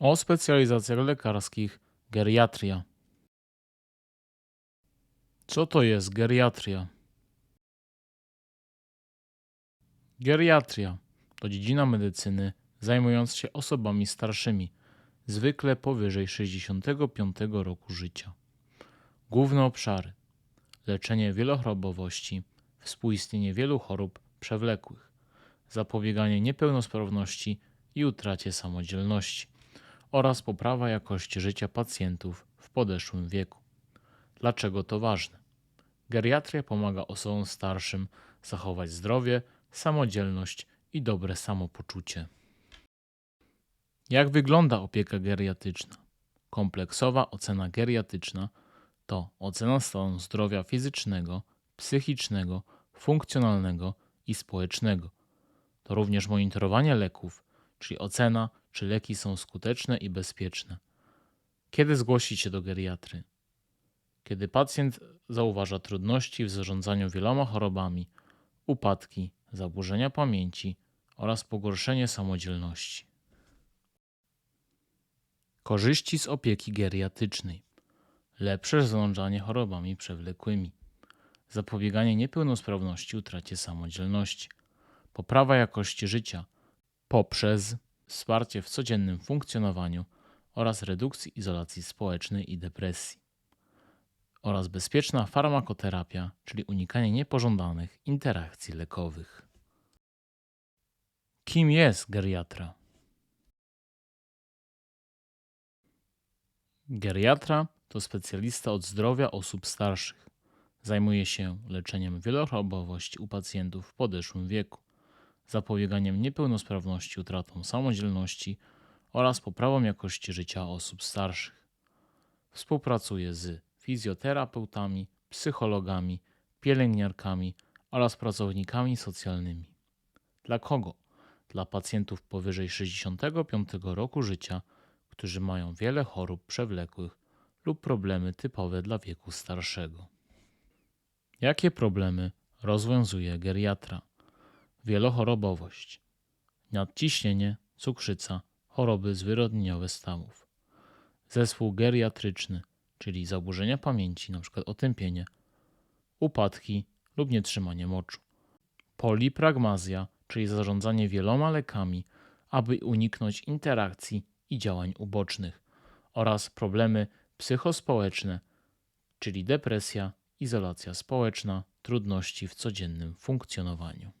O specjalizacjach lekarskich geriatria. Co to jest geriatria? Geriatria to dziedzina medycyny zajmująca się osobami starszymi, zwykle powyżej 65 roku życia. Główne obszary: leczenie wielochorobowości, współistnienie wielu chorób przewlekłych, zapobieganie niepełnosprawności i utracie samodzielności oraz poprawa jakości życia pacjentów w podeszłym wieku. Dlaczego to ważne? Geriatria pomaga osobom starszym zachować zdrowie, samodzielność i dobre samopoczucie. Jak wygląda opieka geriatryczna? Kompleksowa ocena geriatryczna to ocena stanu zdrowia fizycznego, psychicznego, funkcjonalnego i społecznego. To również monitorowanie leków, czyli ocena, czy leki są skuteczne i bezpieczne. Kiedy zgłosić się do geriatry? Kiedy pacjent zauważa trudności w zarządzaniu wieloma chorobami, upadki, zaburzenia pamięci oraz pogorszenie samodzielności. Korzyści z opieki geriatrycznej. Lepsze zarządzanie chorobami przewlekłymi. Zapobieganie niepełnosprawności, utracie samodzielności. Poprawa jakości życia poprzez wsparcie w codziennym funkcjonowaniu oraz redukcji izolacji społecznej i depresji. Oraz bezpieczna farmakoterapia, czyli unikanie niepożądanych interakcji lekowych. Kim jest geriatra? Geriatra to specjalista od zdrowia osób starszych. Zajmuje się leczeniem wielochorobowości u pacjentów w podeszłym wieku, zapobieganiem niepełnosprawności, utratą samodzielności oraz poprawą jakości życia osób starszych. Współpracuje z fizjoterapeutami, psychologami, pielęgniarkami oraz pracownikami socjalnymi. Dla kogo? Dla pacjentów powyżej 65 roku życia, którzy mają wiele chorób przewlekłych lub problemy typowe dla wieku starszego. Jakie problemy rozwiązuje geriatra? Wielochorobowość, nadciśnienie, cukrzyca, choroby zwyrodnieniowe stawów. Zespół geriatryczny, czyli zaburzenia pamięci, np. otępienie, upadki lub nietrzymanie moczu. Polipragmazja, czyli zarządzanie wieloma lekami, aby uniknąć interakcji i działań ubocznych oraz problemy psychospołeczne, czyli depresja, izolacja społeczna, trudności w codziennym funkcjonowaniu.